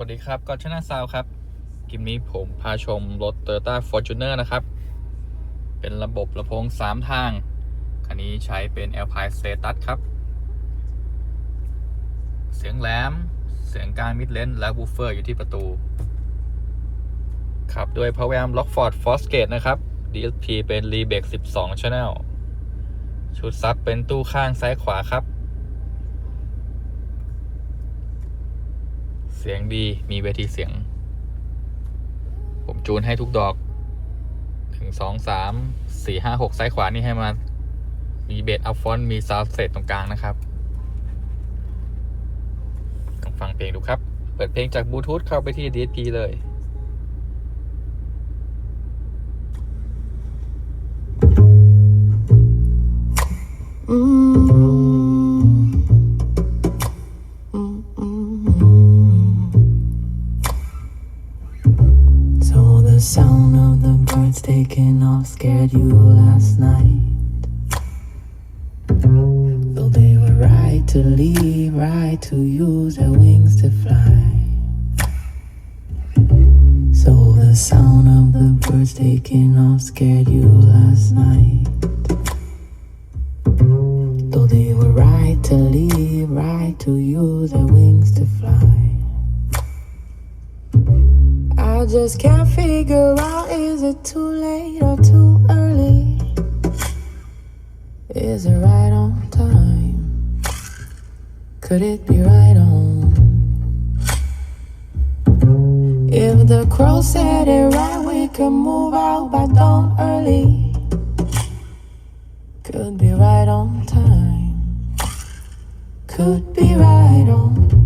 วัสดีครับก็ชนะซาวครับ คลิปนี้ผมพาชมรถ Toyota Fortuner นะครับ เป็นระบบลำโพง 3 ทาง คันนี้ใช้เป็น Alpine Status ครับ เสียงแหลม เสียงกลางมิดเลนและบูฟเฟอร์อยู่ที่ประตู ขับด้วย Power Amp Rockford Fosgate นะครับ DSP เป็น r e b e c 12 Channel ชุดซับเป็นตู้ข้างซ้ายขวาครับ สียงดีมีเวทีเสียง ผมจูนให้ทุกดอกหนึ่งสองสามสี่ห้าหกซ้ายขวานี่ให้มามีเบสอัลฟอนมีซาวด์เซตตรงกลางนะครับลองฟังเพลงดูครับ เปิดเพลงจากบลูทูธเข้าไปที่ DSP เลย So birds taking off scared you last night. Though they were right to leave, right to use their wings to fly. So the sound of the birds taking off scared you last night. Though they were right to leave, right to use their wings to fly. I just can't figure out is it too late or too early? Is it right on time? Could it be right on? If the crow said it right, we could move out by dawn early. Could be right on time. Could be right on.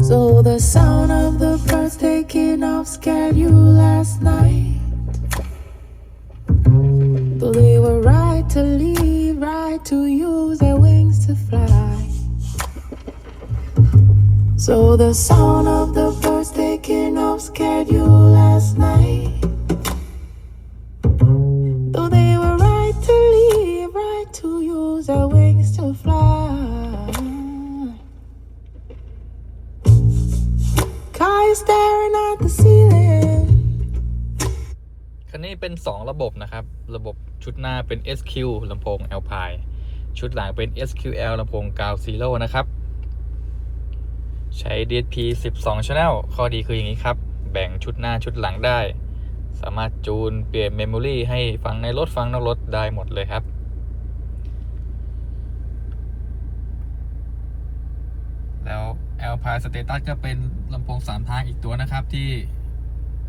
So the sound of the birds taking off scared you last night. Though they were right to leave, right to use their wings to fly. So the sound of the birds taking off scared you last night. คันนี้เป็น 2 ระบบนะครับ ระบบชุดหน้าเป็น SQ ลำโพง Alpine ชุดหลังเป็น SQL ลำโพง g a l Zero นะครับ ใช้ DSP 12 Channel ข้อดีคืออย่างนี้ครับ แบ่งชุดหน้าชุดหลังได้ สามารถจูนเปลี่ยนเมมโมรีให้ฟังในรถฟังนอกรถได้หมดเลยครับ แล้ว Alpine Status ก็เป็นลำโพง 3 ทางอีกตัวนะครับที่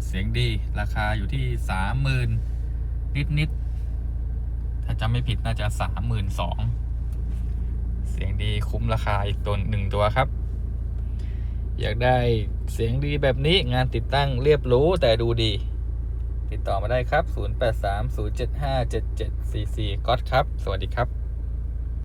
เสียงดีราคาอยู่ที่30,000นิดนิดถ้าจำไม่ผิดน่าจะ32,000เสียงดีคุ้มราคาอีกตัวหนึ่งตัวครับ อยากได้เสียงดีแบบนี้งานติดตั้งเรียบหรู้แต่ดูดี ติดต่อมาได้ครับ 0830757744ก๊อตครับ สวัสดีครับ